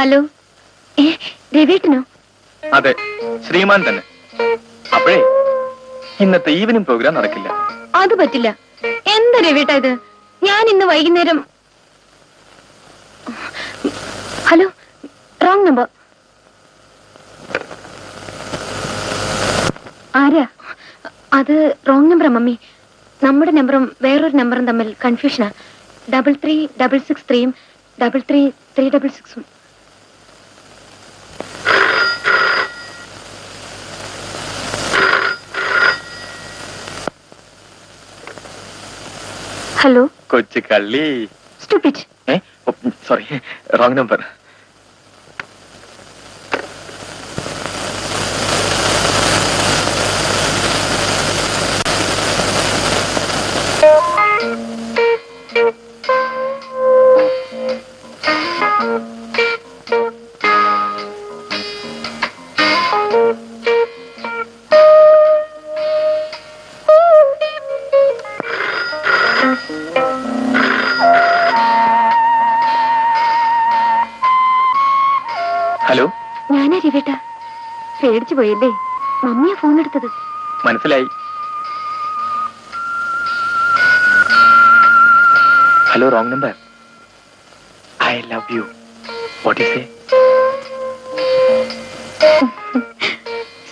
Hello. ഏ രവിയേട്ടനോ? അതെ ശ്രീമാൻ തന്നെ. അപ്പോഴേ ഇന്നത്തെ ഈവനിങ് പ്രോഗ്രാം നടക്കില്ല. അത് പറ്റില്ല. എന്താ രവേട്ട ഇത്? ഞാൻ ഇന്ന് വൈകുന്നേരം ഹലോ റോങ് നമ്പർ. ആരാ? അത് റോങ് നമ്പർ മമ്മി. നമ്മുടെ നമ്പറും വേറൊരു നമ്പറും തമ്മിൽ കൺഫ്യൂഷനാ ഡബിൾ ത്രീ ഡബിൾ സിക്സ് ത്രീയും ഡബിൾ ത്രീ ത്രീ ഡബിൾ സിക്സും. ഹലോ കൊച്ചു കള്ളി സ്റ്റുപ്പിറ്റ് ഏ സോറി റോങ് നമ്പർ പേടിച്ചു പോയല്ലേ? മമ്മിയാ ഫോൺ എടുത്തത്. മനസ്സിലായി. Hello wrong number I love you what is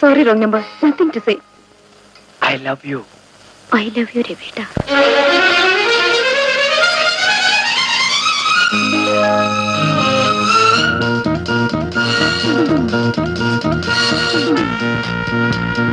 sorry wrong number nothing to say I love you I love you രവിയേട്ടാ. ഭൂമിപ്പെണ്ണിൻ Música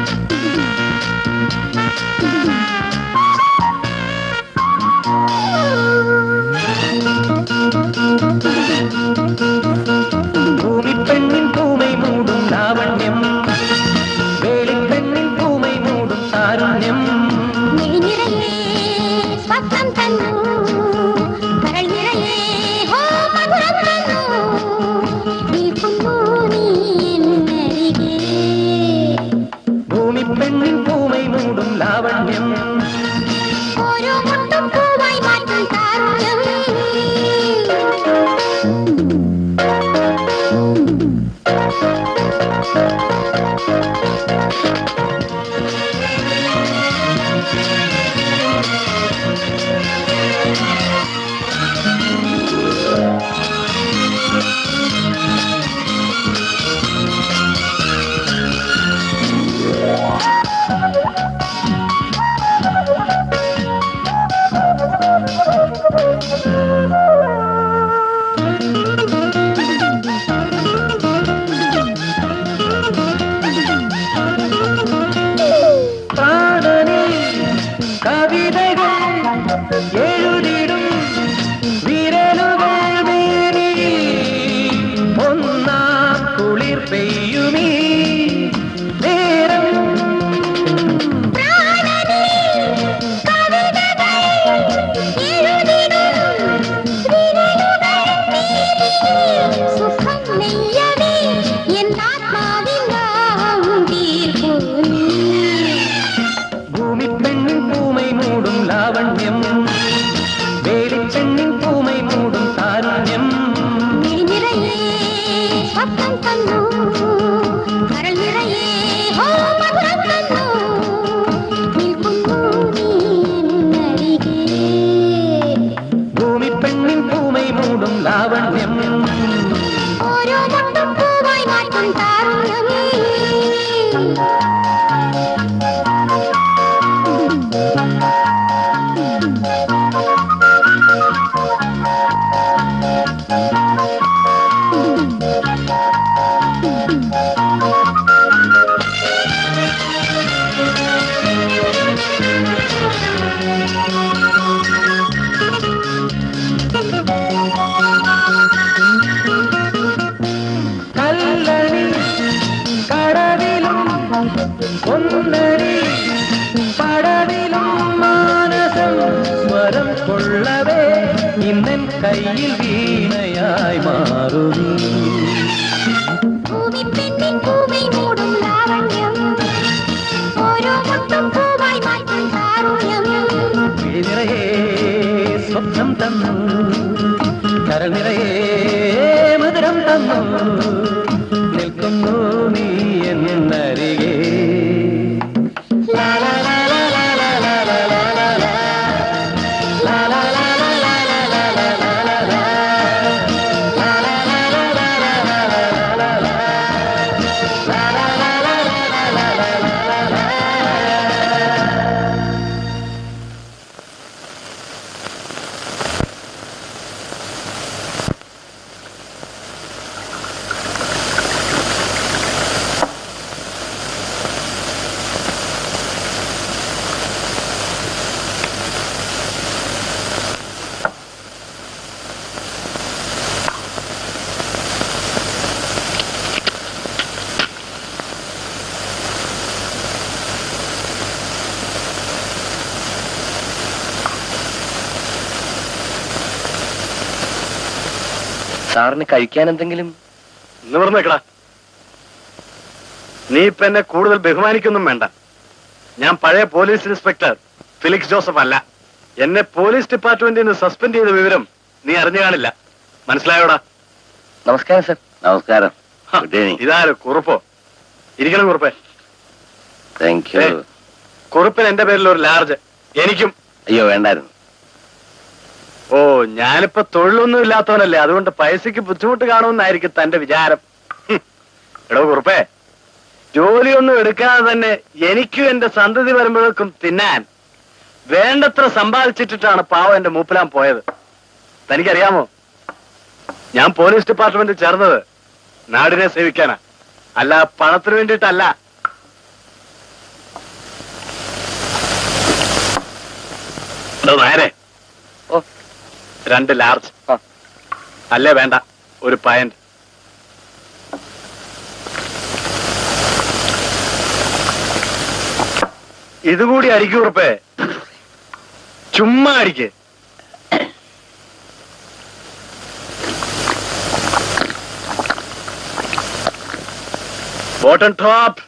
സ്വപ്നം തന്നു കരൾ നിറയെ മധുരം തന്നു നിൽക്കുന്നു നീ സാറിന് കഴിക്കാൻ എന്തെങ്കിലും? നിൽക്കടാ നീ ഇപ്പൊ എന്നെ കൂടുതൽ ബഹുമാനിക്കൊന്നും വേണ്ട. ഞാൻ പഴയ പോലീസ് ഇൻസ്പെക്ടർ ഫിലിക്സ് ജോസഫ് അല്ല. എന്നെ പോലീസ് ഡിപ്പാർട്ട്മെന്റിൽ നിന്ന് സസ്പെൻഡ് ചെയ്ത വിവരം നീ അറിഞ്ഞു കാണില്ല. മനസ്സിലായോടാ? നമസ്കാരം സർ. നമസ്കാരം. ഇതാരോ? കുറുപ്പോ? ഇരിക്കണം കുറുപ്പേ. Thank you. കുറുപ്പിന് എന്റെ പേരിൽ ഒരു ലാർജ്. എനിക്കും. അയ്യോ വേണ്ടായിരുന്നു. ഓ ഞാനിപ്പോ തൊഴിലൊന്നും ഇല്ലാത്തവനല്ലേ. അതുകൊണ്ട് പൈസക്ക് ബുദ്ധിമുട്ട് കാണുമെന്നായിരിക്കും തന്റെ വിചാരം. എടോ കുറുപ്പേ ജോലിയൊന്നും എടുക്കാതെ തന്നെ എനിക്കും എന്റെ സന്തതി വരുമ്പോഴേക്കും തിന്നാൻ വേണ്ടത്ര സമ്പാദിച്ചിട്ടിട്ടാണ് പാവം എന്റെ മൂപ്പിലാൻ പോയത്. തനിക്കറിയാമോ? ഞാൻ പോലീസ് ഡിപ്പാർട്ട്മെന്റിൽ ചേർന്നത് നാടിനെ സേവിക്കാനാ. അല്ല പണത്തിന് വേണ്ടിയിട്ടല്ല. നേരെ രണ്ട് ലാർജ് അല്ലേ വേണ്ട ഒരു പയന്റ് ഇതുകൂടി അരിക്കൂ ഉറപ്പേ. ചുമ്മാ അടിക്ക്. ബോട്ടൺ ടോപ്പ്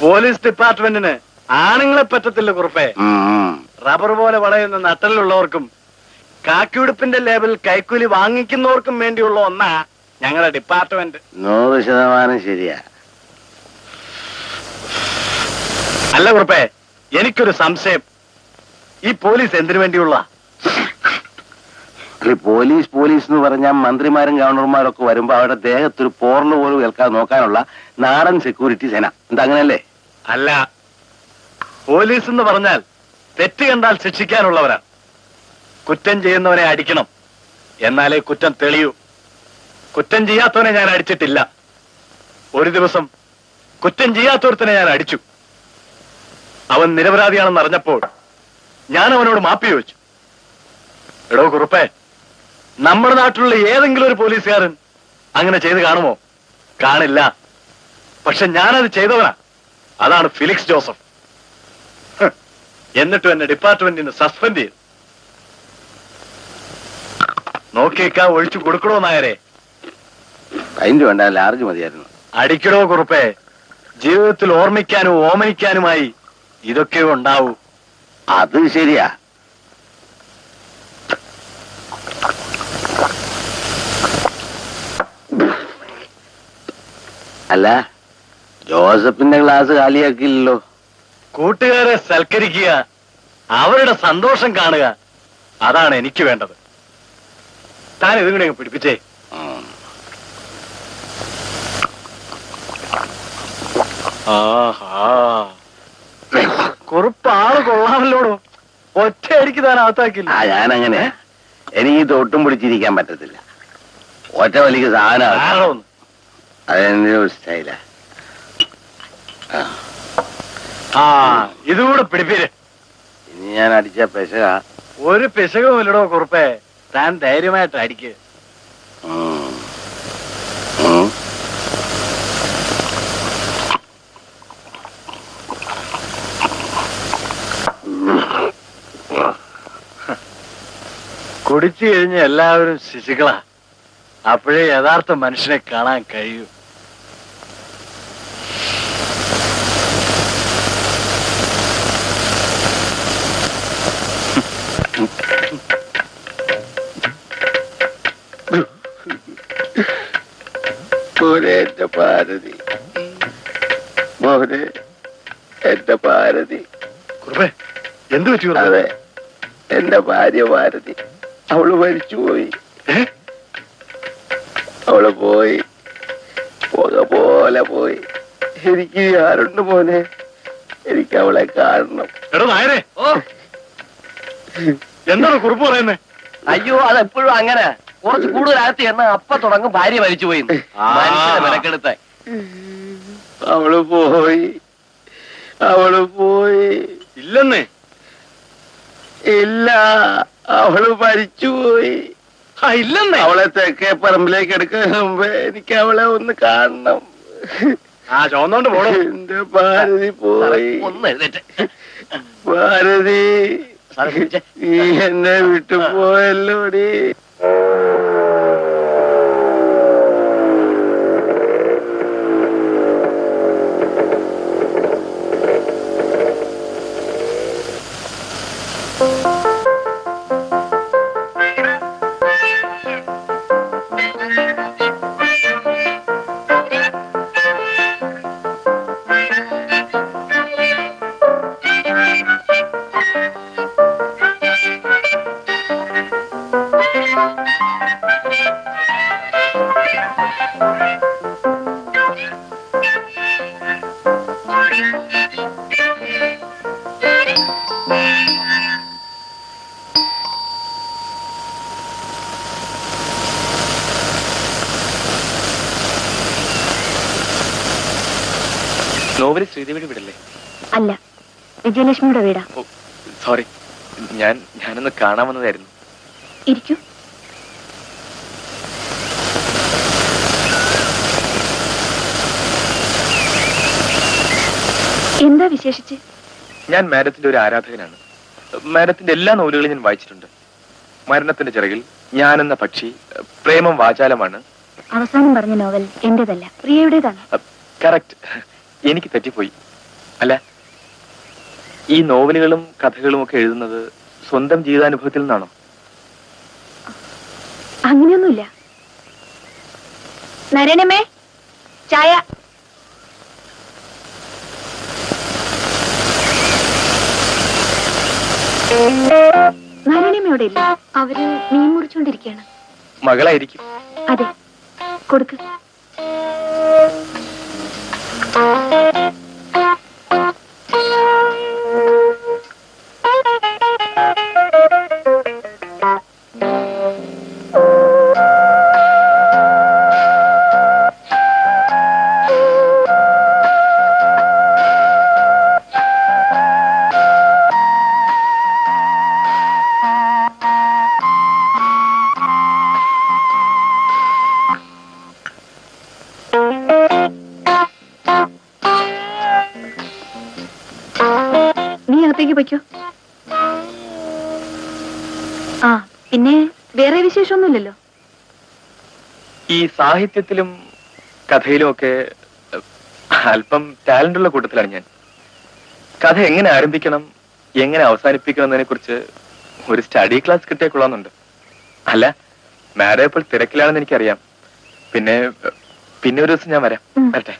പോലീസ് ഡിപ്പാർട്ട്മെന്റിന് ആണുങ്ങളെ പറ്റത്തില്ല കുറുപ്പേ. റബ്ബർ പോലെ വളയുന്ന നട്ടലിലുള്ളവർക്കും കാക്കിയുടുപ്പിന്റെ ലേബൽ കൈക്കൂലി വാങ്ങിക്കുന്നവർക്കും വേണ്ടിയുള്ള ഒന്നാ ഞങ്ങളുടെ ഡിപ്പാർട്ട്മെന്റ്. നൂറ് ശതമാനം ശരിയാ. അല്ല കുറുപ്പേ എനിക്കൊരു സംശയം. ഈ പോലീസ് എന്തിനു വേണ്ടിയുള്ള? പോലീസ് പോലീസ് എന്ന് പറഞ്ഞാൽ മന്ത്രിമാരും ഗവർണർമാരും ഒക്കെ വരുമ്പോ അവരുടെ ദേഹത്തൊരു പോർണ് പോലും ഏൽക്കാതെ നോക്കാനുള്ള നാടൻ സെക്യൂരിറ്റി സേന. എന്താ അങ്ങനല്ലേ അല്ല പോലീസ് എന്ന് പറഞ്ഞാൽ തെറ്റ് കണ്ടാൽ ശിക്ഷിക്കാനുള്ളവരാ. കുറ്റം ചെയ്യുന്നവനെ അടിക്കണം. എന്നാലേ കുറ്റം തെളിയൂ. കുറ്റം ചെയ്യാത്തവനെ ഞാൻ അടിച്ചിട്ടില്ല. ഒരു ദിവസം കുറ്റം ചെയ്യാത്തവരത്തിനെ ഞാൻ അടിച്ചു. അവൻ നിരപരാധിയാണെന്ന് അറിഞ്ഞപ്പോൾ ഞാൻ അവനോട് മാപ്പി ചോദിച്ചു. എടോ കുറുപ്പേ നമ്മുടെ നാട്ടിലുള്ള ഏതെങ്കിലും ഒരു പോലീസുകാരൻ അങ്ങനെ ചെയ്ത് കാണുമോ? കാണില്ല. പക്ഷെ ഞാനത് ചെയ്തവനാ. അതാണ് ഫിലിക്സ് ജോസഫ്. എന്നിട്ടും എന്നെ ഡിപ്പാർട്ട്മെന്റിൽ നിന്ന് സസ്പെൻഡ് ചെയ്തു. നോക്കിയേക്കാ ഒഴിച്ചു കൊടുക്കണോ നായരെ? അതിന്റെ വേണ്ട ലാർജ് മതിയായിരുന്നു. അടിക്കടോ കുറുപ്പേ? ജീവിതത്തിൽ ഓർമ്മിക്കാനും ഓമനിക്കാനുമായി ഇതൊക്കെ ഉണ്ടാവൂ. അത് ശരിയാ. അല്ല ജോസഫിന്റെ ക്ലാസ് കാലിയാക്കില്ലല്ലോ കൂട്ടുകാരെ സൽക്കരിക്കുക അവരുടെ സന്തോഷം കാണുക അതാണ് എനിക്ക് വേണ്ടത്. താൻ ഇതും കൂടെ പിടിപ്പിച്ചേ. കുറുപ്പ് ആൾ കൊള്ളാമല്ലോടോ? ഒറ്റയടിക്ക് താൻ അകത്താക്കില്ല. ആ ഞാനങ്ങനെ. എനിക്ക് തൊട്ടും പിടിച്ചിരിക്കാൻ പറ്റത്തില്ല. ഒറ്റ വലിക്ക് സാധനം. അതെന്റെ ഒരു സ്റ്റൈലാ. ആ. ഇതുകൂടെ പിടിപ്പിര്. ഇനി ഞാൻ അടിച്ച പെശക. ഒരു പിശകും ഇല്ലടോ കുറുപ്പേ. താൻ ധൈര്യമായിട്ട് അടിക്ക്. കുടിച്ചു കഴിഞ്ഞ് എല്ലാവരും ശിശുക്കളാ. അപ്പോഴേ യഥാർത്ഥ മനുഷ്യനെ കാണാൻ കഴിയൂ. മോനെ എന്റെ ഭാരതി മോനെ എന്റെ ഭാരതി എന്ത് പറ്റി അതെ എന്റെ ഭാര്യ ഭാരതി അവൾ മരിച്ചുപോയി? അവൾ പോയി. പുക പോലെ പോയി. എനിക്ക് ആരുണ്ട് മോനെ? എനിക്ക് അവളെ കാണണം. എടോ നായരെ. ഓ. എന്താണ് കുറിപ്പ് പറയുന്നേ? അയ്യോ അതെപ്പോഴും അങ്ങനെ. കുറച്ച് കൂടുതൽ അകത്ത് എന്ന അപ്പ തുടങ്ങും ഭാര്യ മരിച്ചു പോയി. മെനക്കെടുത്ത അവൾ പോയി. അവൾ പോയി. ഇല്ലെന്നേ? ഇല്ല. അവൾ മരിച്ചുപോയി ആ ഇല്ലെന്നേ? അവളെ തെക്കേ പറമ്പിലേക്ക് എടുക്കുന്നതിന് മുമ്പ് എനിക്ക് അവളെ ഒന്ന് കാണണം. ആ ചോന്നോണ്ട് പോണം. എന്റെ ഭാരതി പോയി. ഒന്ന് ഭാരതി. എന്നെ വിട്ടു പോയല്ലോടി. വിജയലക്ഷ്മിയുടെ വീടാ. സോറി ഞാൻ ഞാനൊന്ന് കാണാൻ വന്നതായിരുന്നു. ഇരിക്കൂ. എന്താ വിശേഷിച്ച്? ഞാൻ മാരത്തിന്റെ ഒരു ആരാധകനാണ്. മാരത്തിന്റെ എല്ലാ നോവലുകളും ഞാൻ വായിച്ചിട്ടുണ്ട്. മരണത്തിന്റെ ചിറകിൽ ഞാൻ എന്ന പക്ഷി പ്രേമം വാചാലമാണ്. അവസാനം പറഞ്ഞ നോവൽ എന്റേതല്ല പ്രിയയുടേതാണ്. കറക്റ്റ് എനിക്ക് തെറ്റിപ്പോയി. അല്ല ഈ നോവലുകളും കഥകളും ഒക്കെ എഴുതുന്നത് സ്വന്തം ജീവിതാനുഭവത്തിൽ നിന്നാണോ? അങ്ങനെയൊന്നുമില്ല. നരനമേ ചായ. നാരായണമ്മയോടെ ഇല്ല? അവർ മീൻ മുറിച്ചോണ്ടിരിക്കുകയാണ് മകളായിരിക്കും. അതെ കൊടുക്ക്. ഈ സാഹിത്യത്തിലും കഥയിലും ഒക്കെ അല്പം ടാലന്റ് ഉള്ള കൂട്ടത്തിലാണ് ഞാൻ. കഥ എങ്ങനെ ആരംഭിക്കണം എങ്ങനെ അവസാനിപ്പിക്കണം എന്നതിനെ കുറിച്ച് ഒരു സ്റ്റഡി ക്ലാസ് കിട്ടിയ കൊള്ളാന്നുണ്ട് അല്ല മാഡം ഇപ്പോൾ തിരക്കിലാണെന്ന് എനിക്കറിയാം. പിന്നെ പിന്നെ ഒരു ദിവസം ഞാൻ വരാം. വരട്ടെ.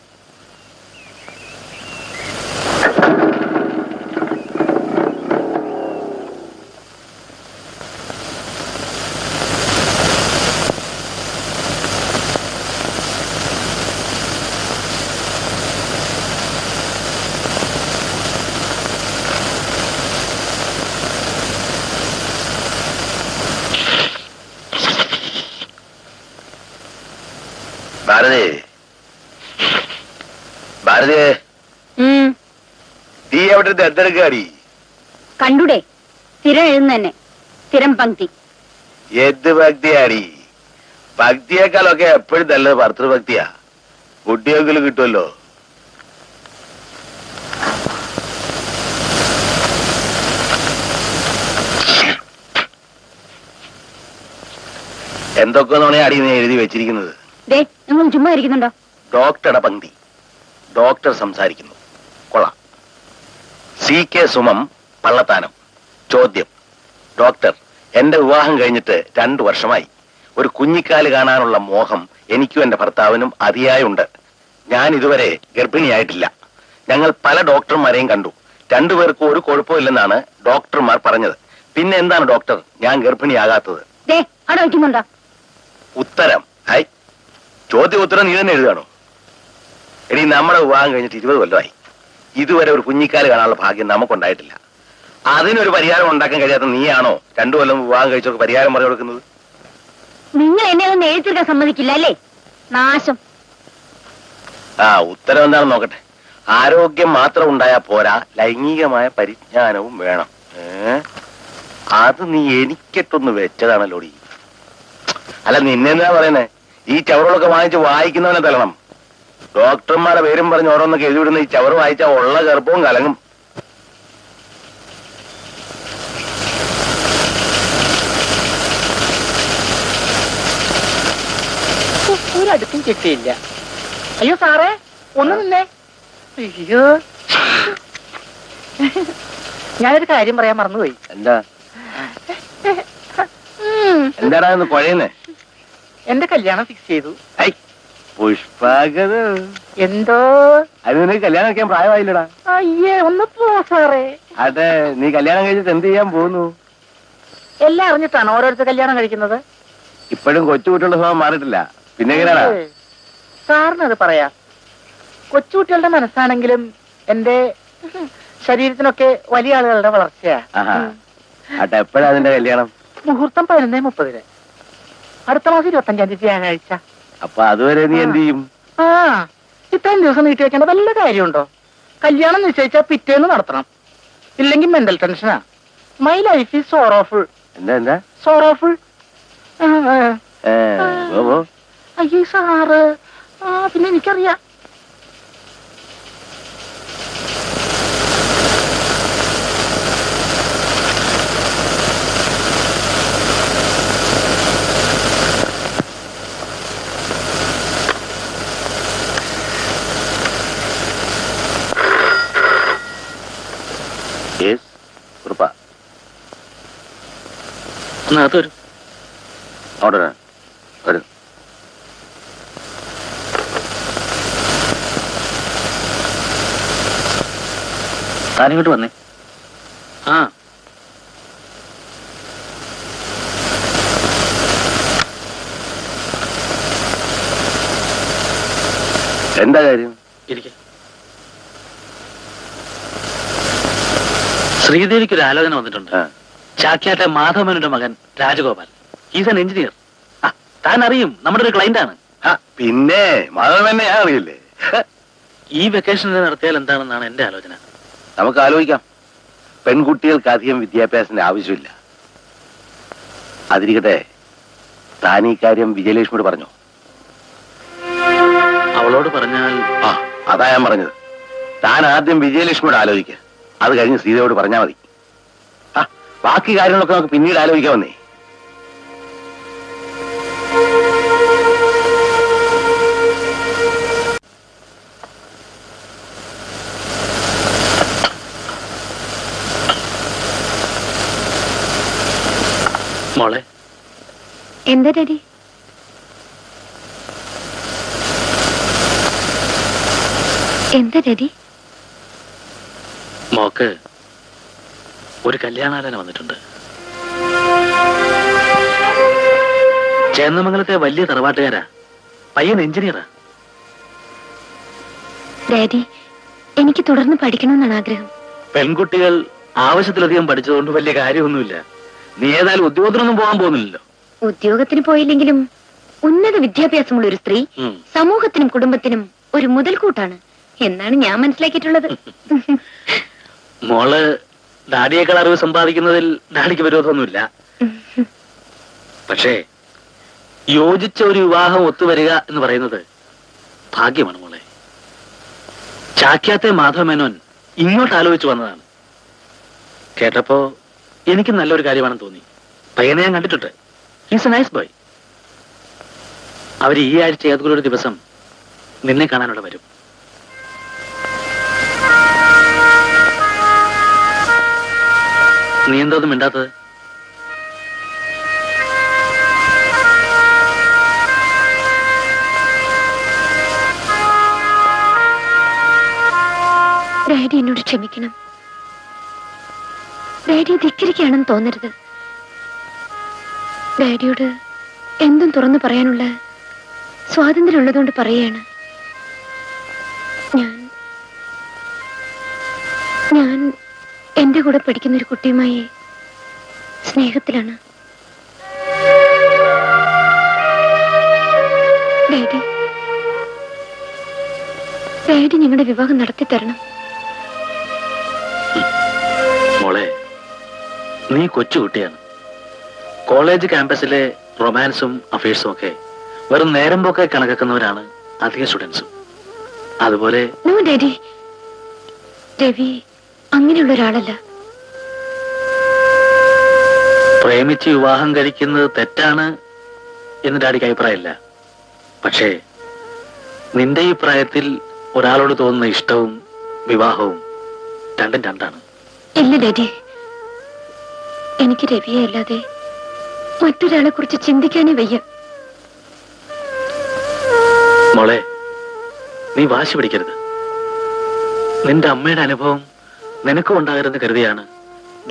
ഭാരതി. ഭാരതി. നീ എവിടെ എന്തെടുക്കാടി കണ്ടുടെ? സ്ഥിരം എഴുതുന്ന തന്നെ സ്ഥിരം പങ്ക്തി എന്ത് ഭക്തിയാടി? ഭക്തിയേക്കാളൊക്കെ എപ്പോഴും നല്ലത് ഭർത്തൃഭക്തിയാ. കുട്ടിയെങ്കിലും കിട്ടുമല്ലോ. എന്തൊക്കെ അടി നീ എഴുതി വെച്ചിരിക്കുന്നത്. ദേ നിങ്ങൾ ചുമ്മാ ഇരിക്കുന്നുണ്ടോ? ഡോക്ടറുടെ പങ്ക്തി ഡോക്ടർ സംസാരിക്കുന്നു. കൊള്ളാം. C K Sumam Pallathanam. ചോദ്യം. ഡോക്ടർ എന്റെ വിവാഹം കഴിഞ്ഞിട്ട് രണ്ടു വർഷമായി. ഒരു കുഞ്ഞിക്കാൽ കാണാനുള്ള മോഹം എനിക്കും എന്റെ ഭർത്താവിനും അതിയായുണ്ട്. ഞാൻ ഇതുവരെ ഗർഭിണിയായിട്ടില്ല. ഞങ്ങൾ പല ഡോക്ടർമാരെയും കണ്ടു. രണ്ടുപേർക്കും ഒരു കുഴപ്പമില്ലെന്നാണ് ഡോക്ടർമാർ പറഞ്ഞത്. പിന്നെ എന്താണ് ഡോക്ടർ? ഞാൻ ഗർഭിണിയാകാത്തത്. ഉത്തരം. ഹൈ ചോദ്യ ഉത്തരം നീ തന്നെ എഴുതാണോ? എടി നമ്മുടെ വിവാഹം കഴിഞ്ഞിട്ട് ഇരുപത് കൊല്ലമായി. ഇതുവരെ ഒരു കുഞ്ഞിക്കാൽ കാണാനുള്ള ഭാഗ്യം നമുക്കുണ്ടായിട്ടില്ല. അതിനൊരു പരിഹാരം ഉണ്ടാക്കാൻ കഴിയാത്ത നീയാണോ രണ്ടു കൊല്ലം വിവാഹം കഴിച്ചവർക്ക് പരിഹാരം പറഞ്ഞു കൊടുക്കുന്നത്? നിങ്ങൾ എന്നെ ഒന്ന് എഴുതിയെടുക്കാൻ സമ്മതിക്കില്ല അല്ലേ? നാശം. ആ ഉത്തരം എന്താണെന്ന് നോക്കട്ടെ. ആരോഗ്യം മാത്രം ഉണ്ടായാൽ പോരാ ലൈംഗികമായ പരിജ്ഞാനവും വേണം. അത് നീ എനിക്കിട്ടൊന്ന് വെച്ചതാണല്ലോടി. അല്ല നിന്നെന്താ പറയുന്നേ? ഈ ചവറുകളൊക്കെ വാങ്ങിച്ച് വായിക്കുന്നവനെ തരണം ഡോക്ടർമാരെ പേരും പറഞ്ഞ് ഓരോന്നൊക്കെ എഴുതിവിടുന്ന ഈ ചവറ് വായിച്ചാൽ ഉള്ള ഗർഭവും കലങ്ങും. ടുത്തും കിട്ടിയില്ല. അയ്യോ സാറേ ഒന്നുമില്ലേ നിന്നേ. അയ്യോ. ഞാനൊരു കാര്യം പറയാൻ മറന്നുപോയി. എന്താ? എന്താടാ കുഴയുന്നേ എന്റെ കല്യാണം ഫിക്സ് ചെയ്തു. പുഷ്പാകത് എന്തോ? അത് നിനക്ക് കല്യാണം വെക്കാൻ പ്രായമായില്ലടാ. അയ്യേ ഒന്ന് പോ സാറേ. അതെ നീ കല്യാണം കഴിച്ചിട്ട് എന്ത് ചെയ്യാൻ പോകുന്നു? എല്ലാം അറിഞ്ഞിട്ടാണ് ഓരോരുത്തർ കല്യാണം കഴിക്കുന്നത്? ഇപ്പോഴും കൊച്ചുകുട്ടികളുടെ സ്വഭാവം മാറിയിട്ടില്ല. പിന്നെ എങ്ങനെയാടാ? ഏയ്, സാറിനത് പറയാ. കൊച്ചുകുട്ടികളുടെ മനസ്സാണെങ്കിലും എന്റെ ശരീരത്തിനൊക്കെ വലിയ ആളുകളുടെ വളർച്ചയാ. ആട്ടെ എപ്പോഴാ അതിന്റെ കല്യാണം? മുഹൂർത്തം പതിനൊന്നേ മുപ്പതിന്. അടുത്ത മാസം ഇരുപത്തഞ്ചാം തീയതി വ്യാഴാഴ്ച. അപ്പൊ അതുവരെ നീ എന്ത് ചെയ്യും? ആ ഇത്രയും ദിവസം നീട്ടി വെക്കേണ്ട വല്ല കാര്യമുണ്ടോ? കല്യാണം നിശ്ചയിച്ചാൽ പിറ്റേന്ന് നടത്തണം. ഇല്ലെങ്കിൽ മെന്റൽ ടെൻഷനാ മൈ ലൈഫ് ഈസ് സോറോഫുൾ എന്താ എന്താ? സോറോഫുൾ അയ്യോ. സാറ്. ആ പിന്നെ എനിക്കറിയാം Yes, കുറുപ്പാ ഒന്നകത്ത് വരും. അവിടെ വരാം. താനിങ്ങോട്ട് വന്നേ. ആ. എന്താ കാര്യം? ശ്രീദേവിക്ക് ഒരു ആലോചന വന്നിട്ടുണ്ട്. ആ, ചാക്യാട്ടെ മാധവമനുടെ മകൻ രാജഗോപാൽ. ഈസ് എൻ എഞ്ചിനീയർ താൻ അറിയും നമ്മുടെ ഒരു ക്ലൈന്റ് ആണ്. പിന്നെ മാധവനെ അറിയില്ലേ? ഈ വെക്കേഷൻ നടത്തിയാൽ എന്താണെന്നാണ് എന്റെ ആലോചന. നമുക്ക് ആലോചിക്കാം. പെൺകുട്ടികൾക്ക് അധികം വിദ്യാഭ്യാസത്തിന്റെ ആവശ്യമില്ല. അതിരിക്കട്ടെ താൻ ഈ കാര്യം വിജയലക്ഷ്മിയോട് പറഞ്ഞു? അവളോട് പറഞ്ഞാൽ ആ അതാ ഞാൻ പറഞ്ഞത്. താൻ ആദ്യം വിജയലക്ഷ്മിയോട് ആലോചിക്കുക അത് കഴിഞ്ഞ് സീതയോട് പറഞ്ഞാൽ മതി. ബാക്കി കാര്യങ്ങളൊക്കെ നമുക്ക് പിന്നീട് ആലോചിക്കാമെന്നേ മോളെ. എന്താ ഡാഡി? എന്താ ഡാഡി? മോക്ക് ഒരു കല്യാണാലോചന വന്നിട്ടുണ്ട്. ചേന്നമംഗലത്തെ വലിയ തറവാട്ടുകാരാ. പയ്യൻ എഞ്ചിനീയറാ. ഡാഡി എനിക്ക് തുടർന്ന് പഠിക്കണമെന്നാണ് ആഗ്രഹം. പെൺകുട്ടികൾ ആവശ്യത്തിലധികം പഠിച്ചതുകൊണ്ട് വലിയ കാര്യമൊന്നുമില്ല. നീ ഏതായാലും ഉദ്യോഗത്തിനൊന്നും പോകാൻ പോകുന്നില്ലല്ലോ. ഉദ്യോഗത്തിന് പോയില്ലെങ്കിലും ഉന്നത വിദ്യാഭ്യാസമുള്ള ഒരു സ്ത്രീ സമൂഹത്തിനും കുടുംബത്തിനും ഒരു മുതൽക്കൂട്ടാണ്. എന്നാണ് ഞാൻ മനസ്സിലാക്കിയിട്ടുള്ളത്. മോൾ ഡാഡിയേക്കാൾ അറിവ് സമ്പാദിക്കുന്നതിൽ ഡാഡിക്ക് വിരോധമൊന്നുമില്ല. പക്ഷേ യോജിച്ച ഒരു വിവാഹം ഒത്തുവരിക എന്ന് പറയുന്നത് ഭാഗ്യമാണ് മോളെ. ചാക്യാത്തെ മാധവമേനോൻ ഇങ്ങോട്ട് ആലോചിച്ചു വന്നതാണ്. കേട്ടപ്പോ എനിക്ക് നല്ലൊരു കാര്യമാണെന്ന് തോന്നി. പയ്യനെ ഞാൻ കണ്ടിട്ടുണ്ട്. ഈസ് എ നൈസ് ബോയ് അവർ ഈ ആഴ്ച ഏതെങ്കിലും ഒരു ദിവസം നിന്നെ കാണാനുള്ള വരും. നീ എന്താ മിണ്ടാത്തത്? ഡാഡി എന്നോട് ക്ഷമിക്കണം. ഡാഡിയെ ധിക്കരിക്കുകയാണെന്ന് തോന്നരുത്. ഡാഡിയോട് എന്തും തുറന്നു പറയാനുള്ള സ്വാതന്ത്ര്യം ഉള്ളതുകൊണ്ട് പറയുകയാണ്. ഞാൻ ഞാൻ എന്റെ കൂടെ പഠിക്കുന്ന ഒരു കുട്ടിയുമായി സ്നേഹത്തിലാണ്. ഡാഡി ഡാഡി ഞങ്ങളുടെ വിവാഹം നടത്തി തരണം. മോളെ നീ കൊച്ചുകുട്ടിയാണ് കോളേജ് ക്യാമ്പസിലെ റൊമാൻസും അഫയേഴ്സും ഒക്കെ വെറും നേരം പോക്കെ കണക്കാക്കുന്നവരാണ് അധിക സ്റ്റുഡൻസും. അതുപോലെ രവി അങ്ങനെയുള്ള ഒരാളല്ല. പ്രേമിച്ച് വിവാഹം കഴിക്കുന്നത് തെറ്റാണ് എന്ന് ഡാഡിക്ക് അഭിപ്രായമില്ല. പക്ഷേ നിന്റെ ഈ പ്രായത്തിൽ ഒരാളോട് തോന്നുന്ന ഇഷ്ടവും വിവാഹവും രണ്ടും രണ്ടാണ്. ഇല്ല ഡാഡി. എനിക്ക് രവിയെ അല്ലാതെ മറ്റൊരാളെ കുറിച്ച് ചിന്തിക്കാനേ വയ്യ. മോളെ നീ വാശി പിടിക്കരുത്. നിന്റെ അമ്മയുടെ അനുഭവം നിനക്കും ഉണ്ടാകരുതെന്ന് കരുതിയാണ്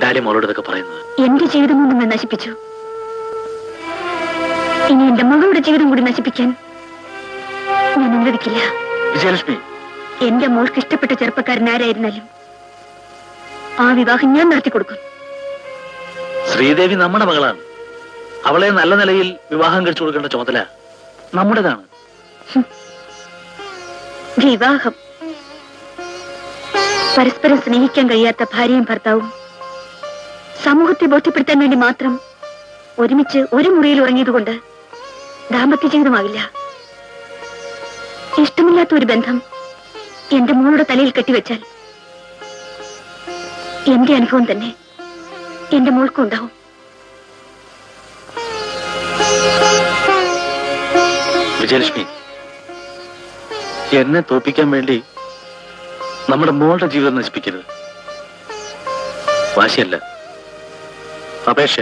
ഡാഡി മോളോട് ഇതൊക്കെ പറയുന്നത്. എന്റെ ജീവിതം കൊണ്ട് ഞാൻ നശിപ്പിച്ചു. ഇനി എന്റെ മകളുടെ ജീവിതം കൂടി നശിപ്പിക്കാൻ ഞാൻ അനുവദിക്കില്ല. വിജയലക്ഷ്മി. എന്റെ മോൾക്ക് ഇഷ്ടപ്പെട്ട ചെറുപ്പക്കാരൻ ആരായിരുന്നാലും ആ വിവാഹം ഞാൻ നടത്തി കൊടുക്കും. ശ്രീദേവി നമ്മുടെ മകളാണ്. അവളെ നല്ല നിലയിൽ വിവാഹം കഴിച്ചു കൊടുക്കേണ്ട ചുമതല നമ്മുടേതാണ്. വിവാഹം. പരസ്പരം സ്നേഹിക്കാൻ കഴിയാത്ത ഭാര്യയും ഭർത്താവും സമൂഹത്തെ ബോധ്യപ്പെടുത്താൻ വേണ്ടി മാത്രം ഒരുമിച്ച് ഒരു മുറിയിൽ ഉറങ്ങിയതുകൊണ്ട് ദാമ്പത്യ ജീവിതമാകില്ല ഇഷ്ടമില്ലാത്ത ഒരു ബന്ധം എന്റെ മോളുടെ തലയിൽ കെട്ടിവെച്ചാൽ എന്റെ അനുഭവം തന്നെ എന്റെ മോൾക്കും ഉണ്ടാവും. വിജയലക്ഷ്മി എന്നെ തോപ്പിക്കാൻ വേണ്ടി നമ്മുടെ മോളുടെ ജീവിതം നശിപ്പിക്കരുത്. വാശിയല്ല. അപേക്ഷ.